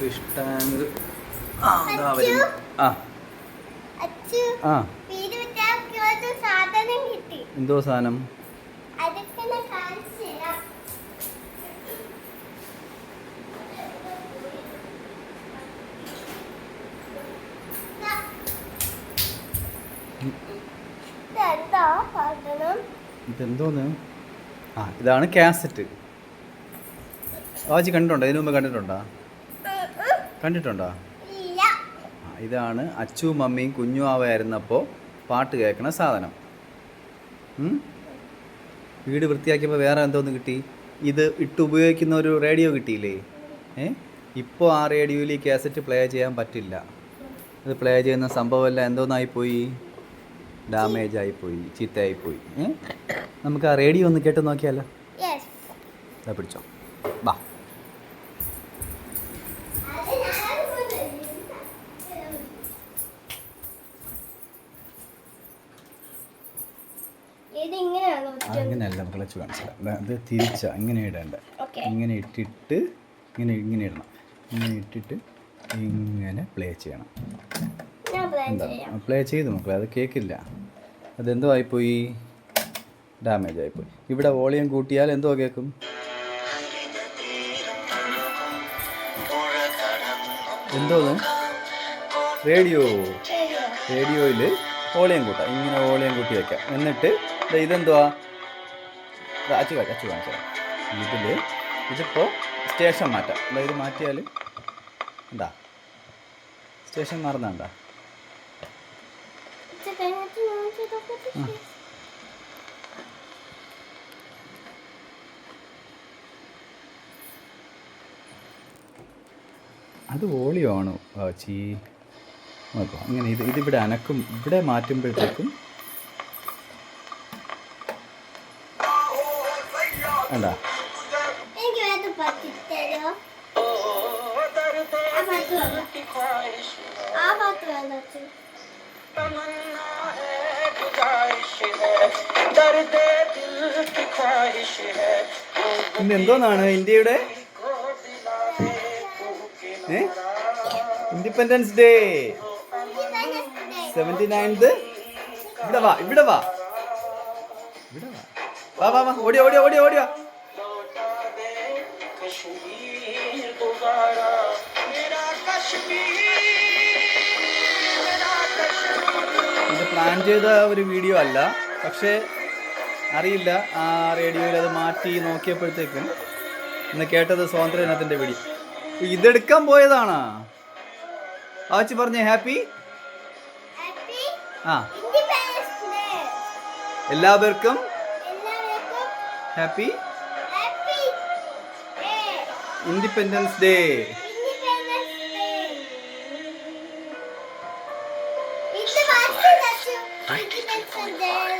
Fish tank ആ അതാ വരുന്നു. എന്തോ സാധനം? ഇതെന്തോന്ന്? ആ ഇതാണ് കാസറ്റ്. ആജി കണ്ടിട്ടുണ്ടോ? ഇതിനു മുമ്പ് കണ്ടിട്ടുണ്ടോ? കണ്ടിട്ടുണ്ടോ? ഇതാണ് അച്ചു മമ്മിയും കുഞ്ഞു ആവായിരുന്നപ്പോൾ പാട്ട് കേൾക്കണ സാധനം. വീട് വൃത്തിയാക്കിയപ്പോൾ വേറെ എന്തോന്ന് കിട്ടി. ഇത് ഇട്ട് ഉപയോഗിക്കുന്ന ഒരു റേഡിയോ കിട്ടിയില്ലേ? ഏ? ഇപ്പോൾ ആ റേഡിയോയിൽ ഈ കാസറ്റ് പ്ലേ ചെയ്യാൻ പറ്റില്ല. ഇത് പ്ലേ ചെയ്യുന്ന സംഭവമല്ല എന്തോന്നായിപ്പോയി ഡാമേജ് ആയിപ്പോയി ചീത്തയായിപ്പോയി ഏ? നമുക്ക് ആ റേഡിയോ ഒന്ന് കേട്ട് നോക്കിയാലോ? പിടിച്ചോ. ബാ. അങ്ങനെയല്ല ക്ലച്ച് കാണിച്ചില്ല ദാ ഇത് തിരിച്ച ഇങ്ങനെ ഇടേണ്ട. ഇങ്ങനെ ഇട്ടിട്ട് ഇങ്ങനെ ഇങ്ങനെ ഇടണം. ഇങ്ങനെ ഇട്ടിട്ട് ഇങ്ങനെ പ്ലേ ചെയ്യണം. എന്താ? പ്ലേ ചെയ്ത് മക്കളെ അത് കേൾക്കില്ല അതെന്തോ ആയിപ്പോയി ഡാമേജ് ആയിപ്പോയി. ഇവിടെ വോളിയം കൂട്ടിയാൽ എന്തോ കേൾക്കും എന്തോന്ന്? റേഡിയോ? റേഡിയോയിൽ വോളിയം കൂട്ടാം. ഇങ്ങനെ വോളിയം കൂട്ടി വെക്കാം. എന്നിട്ട് ഇതെന്തുവാ? അച്ചു അച്ചു കാണിച്ചാൽ ഇതിൽ ഇതിപ്പോൾ സ്റ്റേഷൻ മാറ്റാം. അതായത് മാറ്റിയാൽ എന്താ? സ്റ്റേഷൻ മാറുന്നുണ്ടാ. അത് ഓളിയോ ആണ്? ചീ. നോക്കോ അങ്ങനെ ഇത് ഇതിവിടെ അനക്കും ഇവിടെ മാറ്റുമ്പോഴത്തേക്കും അച്ഛൻ. ഇന്ന് എന്തോന്നാണ് ഇന്ത്യയുടെ? Independence day. സെവന്റി നയൻത് ഇവിടെ വാ ഇവിടെ വാ. ഇവിടെ വാ. വാ വാ വാ. ഓടിയോ ഓടിയോ ഓടിയോ ഓടിയോ. പ്ലാൻ ചെയ്ത ഒരു വീഡിയോ അല്ല. പക്ഷേ അറിയില്ല. ആ റേഡിയോയിൽ അത് മാറ്റി നോക്കിയപ്പോഴത്തേക്കും ഇന്ന് കേട്ടത് സ്വാതന്ത്ര്യ ദിനത്തിന്റെ വീഡിയോ ഇതെടുക്കാൻ പോയതാണ്. ആച്ചി പറഞ്ഞേ ഹാപ്പി? ആ. എല്ലാവർക്കും ഹാപ്പി? Independence day. 1994.